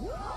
Whoa!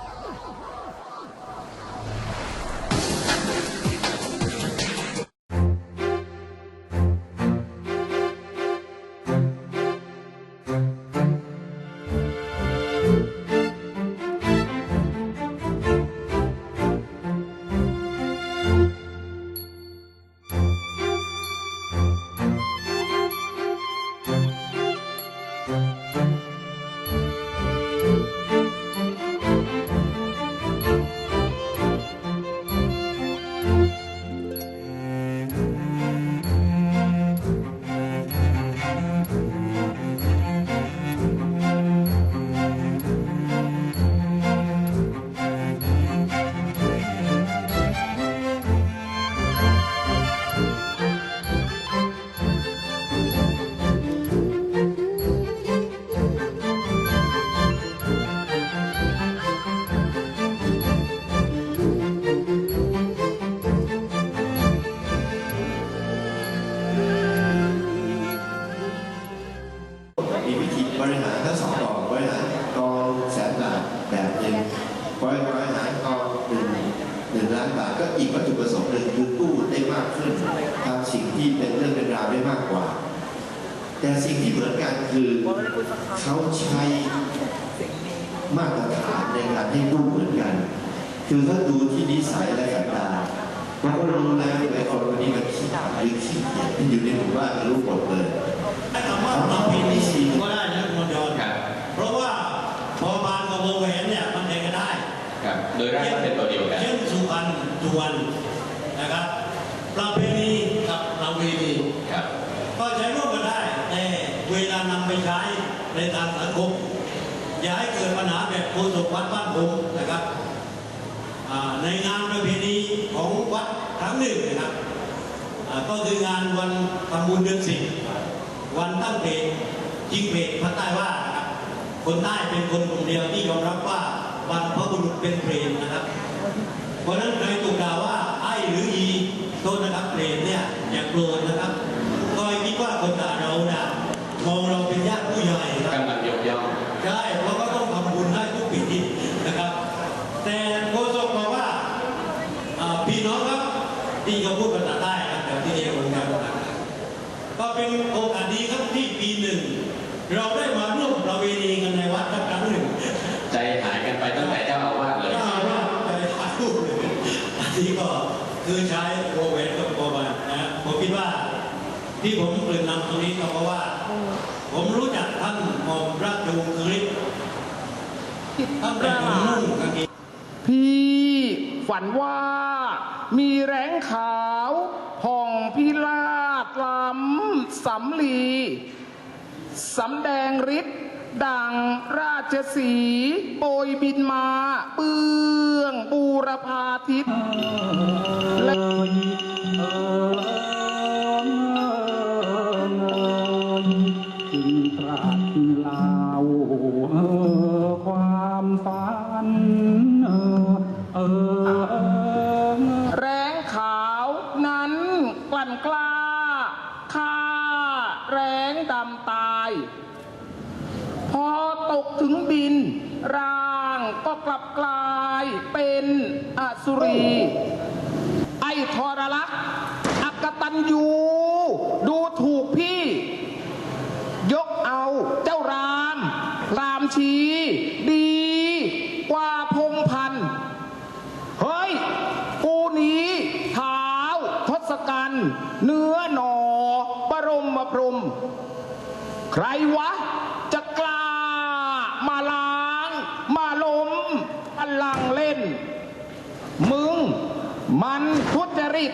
ริหารทั้งสองดอกบริหารกองแสนบาทแบบหนึ่งบริหารกองหนึ่งหนึ่งล้านบาทก็อีกวัตถุประสงค์หนึ่งคือกู้ได้มากขึ้นทำสิ่งที่เป็นเรื่องเป็นราวได้มากกว่า แต่สิ่งที่เหมือนกันคือเขาใช้มาตรฐานในการให้กู้เหมือนกัน คือเขาดูที่นิสัยและสันดานเขาก็รู้แล้วไอ้คนคนนี้มันขี้าดหรือขี้เกียจมันอยู่ในหมู่บ้านรู้หมดเลย วรรณนะครับ ประเพณีกับประเวณีครับ ก็ใช้ร่วมกันได้แต่เวลานำไปใช้ในทางสังคมอย่าให้เกิดปัญหาแบบโคศกวัดบ้านผมนะครับอ่าในงานประเพณีของวัดครั้งหนึ่งนะครับอ่าก็คืองานวันทำบุญเดือนสิบวันตั้งเพลงจิงเพลงภาคใต้ว่านะครับคนใต้เป็นคนกลุ่มเดียวที่ยอมรับว่าวันพระบุรุษเป็นเพลงนะครับ เพราะฉะนั้นใครถูกด่าว่าไอ้หรืออีโทษนะครับเปรตเนี่ยอย่าโกรธนะครับก็ให้คิดว่าคนด่าเราเนี่ยมองเราเป็นญาติผู้ใหญ่ครับกำลังยกย่องใช่เพราะก็ต้องทำบุญให้ทุกปีนะครับ แต่โฆษกบอกว่าอ่าพี่น้องครับที่เขาพูดภาษาใต้ครับแบบที่เรียกกันนะครับก็เป็นโอกาสดีครับที่ปีหนึ่งเราได้ คือใช้โปรเวนกับโปรบานนะผมคิดว่าที่ผมเกริ่นนำตรงนี้ก็เพราะว่า ผมรู้จักท่านหม่อมราชวงศ์คือฤทธิ์ท่านเป็นคนนุ่งกางเกงพี่ฝันว่า มีแรงขาวผ่องพิลาดล้ำสำลีสำแดงฤทธิ์ ดังราชสีโปรยบินมาเปื้องบูรพาทิตและจึงตรัสลาวความฝันแรงขาวนั้นกลั่นกล้าฆ่าแรงดำตาย พอตกถึงบิน ร่างก็กลับกลายเป็นอสุรี ไอ้ทรลักษ์อักตันยูดูถูกพี่ ยกเอาเจ้าราม รามชีดีกว่าพงพันเฮ้ย กูนี้เท้าทศกัณฐ์เนื้อหนอบรมมพรม ใครวะ มาล้าง มาล้มพลังเล่น มึง มันทุจริต